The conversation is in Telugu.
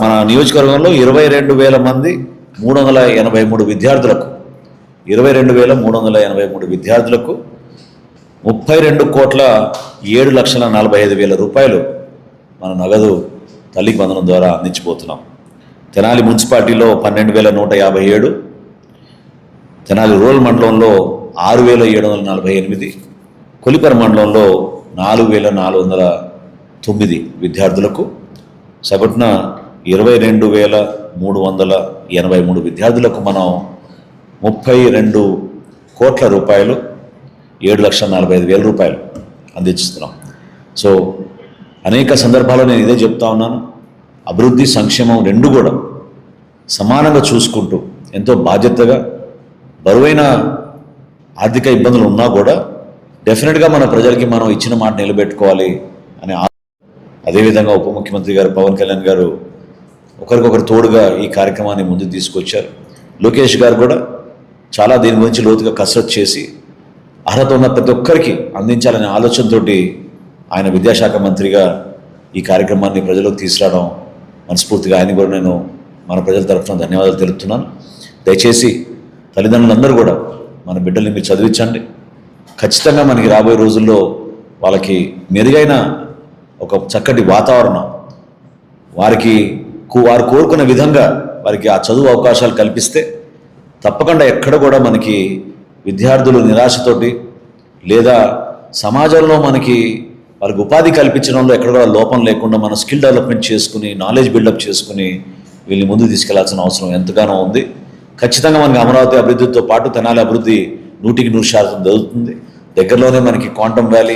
మన నియోజకవర్గంలో ఇరవై రెండు వేల మంది మూడు వందల ఎనభై మూడు విద్యార్థులకు ఇరవై రెండు వేల మూడు వందల ఎనభై మూడు విద్యార్థులకు ముప్పై రెండు కోట్ల ఏడు లక్షల నలభై ఐదు వేల రూపాయలు మన నగదు తల్లికి బంధనం ద్వారా అందించిపోతున్నాం తెనాలి మున్సిపాలిటీలో పన్నెండు వేల నూట యాభై ఏడు తెనాలి రూరల్ మండలంలో ఆరు వేల ఏడు వందల నలభై ఎనిమిది కొలిపర మండలంలో నాలుగు వేల నాలుగు వందల తొమ్మిది విద్యార్థులకు సగటున ఇరవై రెండు వేల మూడు వందల ఎనభై మూడు విద్యార్థులకు మనం ముప్పై రెండు కోట్ల రూపాయలు ఏడు లక్షల నలభై ఐదు వేల రూపాయలు అందిస్తున్నాం. సో అనేక సందర్భాల్లో నేను ఇదే చెప్తా ఉన్నాను. అభివృద్ధి సంక్షేమం రెండు కూడా సమానంగా చూసుకుంటూ ఎంతో బాధ్యతగా బరువైన ఆర్థిక ఇబ్బందులు ఉన్నా కూడా డెఫినెట్గా మన ప్రజలకి మనం ఇచ్చిన మాట నిలబెట్టుకోవాలి అనే అదేవిధంగా ఉప ముఖ్యమంత్రి గారు పవన్ కళ్యాణ్ గారు ఒకరికొకరు తోడుగా ఈ కార్యక్రమాన్ని ముందుకు తీసుకొచ్చారు. లోకేష్ గారు కూడా చాలా దీని గురించి లోతుగా కసరత్ చేసి అర్హత ఉన్న ప్రతి ఒక్కరికి అందించాలనే ఆలోచనతో ఆయన విద్యాశాఖ మంత్రిగా ఈ కార్యక్రమాన్ని ప్రజలకు తీసుకురావడం మనస్ఫూర్తిగా ఆయన కూడా నేను మన ప్రజల తరఫున ధన్యవాదాలు తెలుపుతున్నాను. దయచేసి తల్లిదండ్రులందరూ కూడా మన బిడ్డల్ని మీరు చదివించండి. ఖచ్చితంగా మనకి రాబోయే రోజుల్లో వాళ్ళకి మెరుగైన ఒక చక్కటి వాతావరణం వారికి వారు కోరుకున్న విధంగా వారికి ఆ చదువు అవకాశాలు కల్పిస్తే తప్పకుండా ఎక్కడ కూడా మనకి విద్యార్థులు నిరాశతోటి లేదా సమాజంలో మనకి వారికి ఉపాధి కల్పించడంలో ఎక్కడ కూడా లోపం లేకుండా మనం స్కిల్ డెవలప్మెంట్ చేసుకుని నాలెడ్జ్ బిల్డప్ చేసుకుని వీళ్ళని ముందుకు తీసుకెళ్ళాల్సిన అవసరం ఎంతగానో ఉంది. ఖచ్చితంగా మనకి అమరావతి అభివృద్ధితో పాటు తెనాలి అభివృద్ధి నూటికి నూరు శాతం జరుగుతుంది. దగ్గరలోనే మనకి క్వాంటమ్ వ్యాలీ